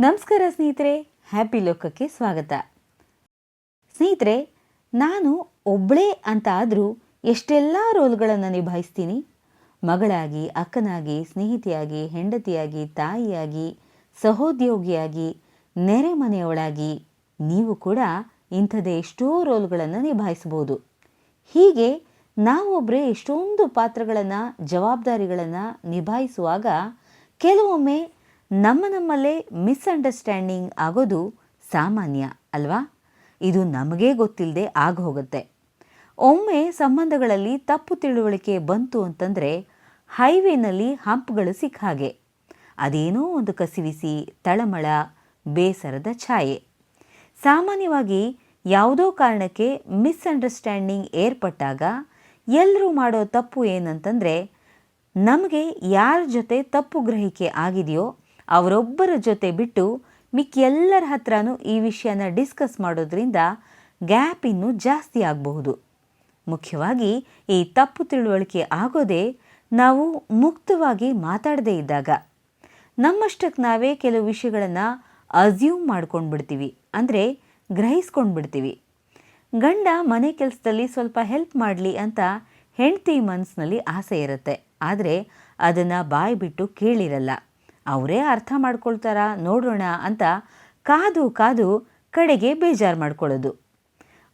ನಮಸ್ಕಾರ ಸ್ನೇಹಿತರೆ ಹ್ಯಾಪಿ ಲೋಕಕ್ಕೆ ಸ್ವಾಗತ. ಸ್ನೇಹಿತರೆ, ನಾನು ಒಬ್ಬಳೇ ಅಂತ ಆದರೂ ಎಷ್ಟೆಲ್ಲ ರೋಲ್ಗಳನ್ನು ನಿಭಾಯಿಸ್ತೀನಿ? ಮಗಳಾಗಿ, ಅಕ್ಕನಾಗಿ, ಸ್ನೇಹಿತೆಯಾಗಿ, ಹೆಂಡತಿಯಾಗಿ, ತಾಯಿಯಾಗಿ, ಸಹೋದ್ಯೋಗಿಯಾಗಿ, ನೆರೆ ಮನೆಯವಳಾಗಿ ನೀವು ಕೂಡ ಇಂಥದ್ದೇ ಎಷ್ಟೋ ರೋಲ್ಗಳನ್ನು ನಿಭಾಯಿಸ್ಬೋದು. ಹೀಗೆ ನಾವೊಬ್ಬರೇ ಎಷ್ಟೊಂದು ಪಾತ್ರಗಳನ್ನು, ಜವಾಬ್ದಾರಿಗಳನ್ನು ನಿಭಾಯಿಸುವಾಗ ಕೆಲವೊಮ್ಮೆ ನಮ್ಮ ನಮ್ಮಲ್ಲೇ ಮಿಸ್ಅಂಡರ್ಸ್ಟ್ಯಾಂಡಿಂಗ್ ಆಗೋದು ಸಾಮಾನ್ಯ, ಅಲ್ವಾ? ಇದು ನಮಗೇ ಗೊತ್ತಿಲ್ಲದೆ ಆಗೋಗುತ್ತೆ. ಒಮ್ಮೆ ಸಂಬಂಧಗಳಲ್ಲಿ ತಪ್ಪು ತಿಳುವಳಿಕೆ ಬಂತು ಅಂತಂದರೆ ಹೈವೇನಲ್ಲಿ ಹಂಪ್ಗಳು ಸಿಕ್ಕ ಹಾಗೆ. ಅದೇನೋ ಒಂದು ಕಸಿವಿಸಿ, ತಳಮಳ, ಬೇಸರದ ಛಾಯೆ. ಸಾಮಾನ್ಯವಾಗಿ ಯಾವುದೋ ಕಾರಣಕ್ಕೆ ಮಿಸ್ಅಂಡರ್ಸ್ಟ್ಯಾಂಡಿಂಗ್ ಏರ್ಪಟ್ಟಾಗ ಎಲ್ಲರೂ ಮಾಡೋ ತಪ್ಪು ಏನಂತಂದರೆ ನಮಗೆ ಯಾರ ಜೊತೆ ತಪ್ಪು ಗ್ರಹಿಕೆ ಆಗಿದೆಯೋ ಅವರೊಬ್ಬರ ಜೊತೆ ಬಿಟ್ಟು ಮಿಕ್ಕ ಎಲ್ಲರ ಹತ್ರನೂ ಈ ವಿಷಯನ ಡಿಸ್ಕಸ್ ಮಾಡೋದ್ರಿಂದ ಗ್ಯಾಪ್ ಇನ್ನೂ ಜಾಸ್ತಿ ಆಗಬಹುದು. ಮುಖ್ಯವಾಗಿ ಈ ತಪ್ಪು ತಿಳುವಳಿಕೆ ಆಗೋದೇ ನಾವು ಮುಕ್ತವಾಗಿ ಮಾತಾಡದೇ ಇದ್ದಾಗ. ನಮ್ಮಷ್ಟಕ್ಕೆ ನಾವೇ ಕೆಲವು ವಿಷಯಗಳನ್ನು ಅಸ್ಯೂಮ್ ಮಾಡ್ಕೊಂಡು ಬಿಡ್ತೀವಿ ಅಂದರೆ ಗ್ರಹಿಸ್ಕೊಂಡು ಬಿಡ್ತೀವಿ ಗಂಡ ಮನೆ ಕೆಲಸದಲ್ಲಿ ಸ್ವಲ್ಪ ಹೆಲ್ಪ್ ಮಾಡಲಿ ಅಂತ ಹೆಂಡತಿ ಮನಸ್ಸಿನಲ್ಲಿ ಆಸೆ ಇರುತ್ತೆ, ಆದರೆ ಅದನ್ನು ಬಾಯಿ ಬಿಟ್ಟು ಕೇಳಿರಲ್ಲ. ಅವರೇ ಅರ್ಥ ಮಾಡ್ಕೊಳ್ತಾರ? ನೋಡೋಣ ಅಂತ ಕಾದು ಕಾದು ಕಡೆಗೆ ಬೇಜಾರು ಮಾಡ್ಕೊಳ್ಳೋದು.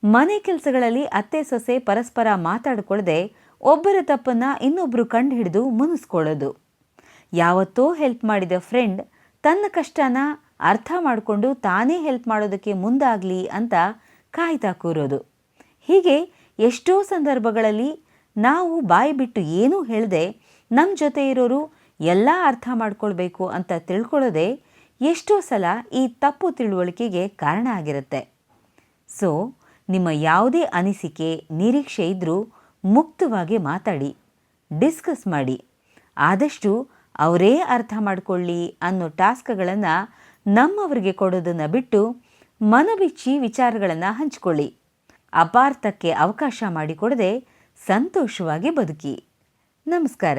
ಮನೆ ಕೆಲಸಗಳಲ್ಲಿ ಅತ್ತೆ ಸೊಸೆ ಪರಸ್ಪರ ಮಾತಾಡ್ಕೊಳ್ಳದೆ ಒಬ್ಬರ ತಪ್ಪನ್ನು ಇನ್ನೊಬ್ಬರು ಕಂಡು ಹಿಡಿದು ಮುನಿಸ್ಕೊಳ್ಳೋದು. ಯಾವತ್ತೋ ಹೆಲ್ಪ್ ಮಾಡಿದ ಫ್ರೆಂಡ್ ತನ್ನ ಕಷ್ಟನ ಅರ್ಥ ಮಾಡಿಕೊಂಡು ತಾನೇ ಹೆಲ್ಪ್ ಮಾಡೋದಕ್ಕೆ ಮುಂದಾಗಲಿ ಅಂತ ಕಾಯ್ತಾ ಕೂರೋದು. ಹೀಗೆ ಎಷ್ಟೋ ಸಂದರ್ಭಗಳಲ್ಲಿ ನಾವು ಬಾಯಿ ಬಿಟ್ಟು ಏನೂ ಹೇಳದೆ ನಮ್ಮ ಜೊತೆ ಇರೋರು ಎಲ್ಲ ಅರ್ಥ ಮಾಡ್ಕೊಳ್ಬೇಕು ಅಂತ ತಿಳ್ಕೊಳ್ಳೋದೇ ಎಷ್ಟೋ ಸಲ ಈ ತಪ್ಪು ತಿಳುವಳಿಕೆಗೆ ಕಾರಣ ಆಗಿರುತ್ತೆ. ಸೊ ನಿಮ್ಮ ಯಾವುದೇ ಅನಿಸಿಕೆ, ನಿರೀಕ್ಷೆ ಇದ್ದರೂ ಮುಕ್ತವಾಗಿ ಮಾತಾಡಿ ಡಿಸ್ಕಸ್ ಮಾಡಿ. ಆದಷ್ಟು ಅವರೇ ಅರ್ಥ ಮಾಡಿಕೊಳ್ಳಿ ಅನ್ನೋ ಟಾಸ್ಕ್ಗಳನ್ನು ನಮ್ಮವರಿಗೆ ಕೊಡೋದನ್ನು ಬಿಟ್ಟು ಮನಬಿಚ್ಚಿ ವಿಚಾರಗಳನ್ನು ಹಂಚಿಕೊಳ್ಳಿ. ಅಪಾರ್ಥಕ್ಕೆ ಅವಕಾಶ ಮಾಡಿಕೊಡದೆ ಸಂತೋಷವಾಗಿ ಬದುಕಿ. ನಮಸ್ಕಾರ.